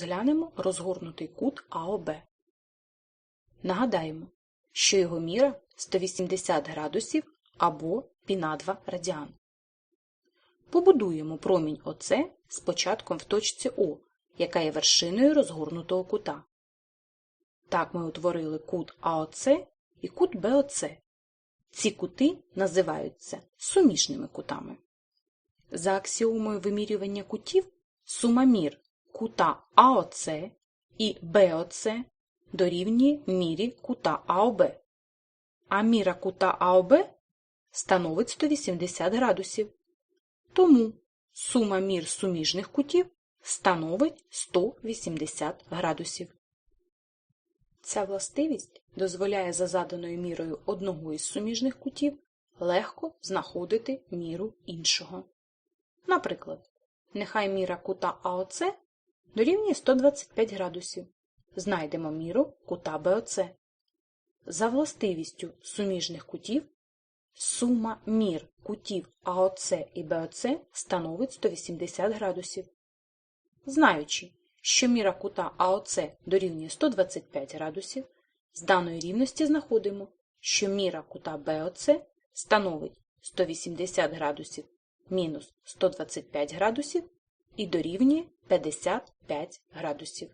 Зглянемо розгорнутий кут АОБ. Нагадаємо, що його міра 180 градусів або пі на 2 радіан. Побудуємо промінь ОС з початком в точці О, яка є вершиною розгорнутого кута. Так ми утворили кут АОЦ і кут БОЦ. Ці кути називаються суміжними кутами. За аксіомою вимірювання кутів сума мір кута АОЦ і БОЦ дорівнює мірі кута АОБ. А міра кута АОБ становить 180 градусів. Тому сума мір суміжних кутів становить 180 градусів. Ця властивість дозволяє за заданою мірою одного із суміжних кутів легко знаходити міру іншого. Наприклад, нехай міра кута АОЦ дорівнює 125 градусів. Знайдемо міру кута БОЦ. За властивістю суміжних кутів сума мір кутів АОЦ і БОЦ становить 180 градусів. Знаючи, що міра кута АОЦ дорівнює 125 градусів, з даної рівності знаходимо, що міра кута БОЦ становить 180 градусів мінус 125 градусів і дорівнює 55 градусів.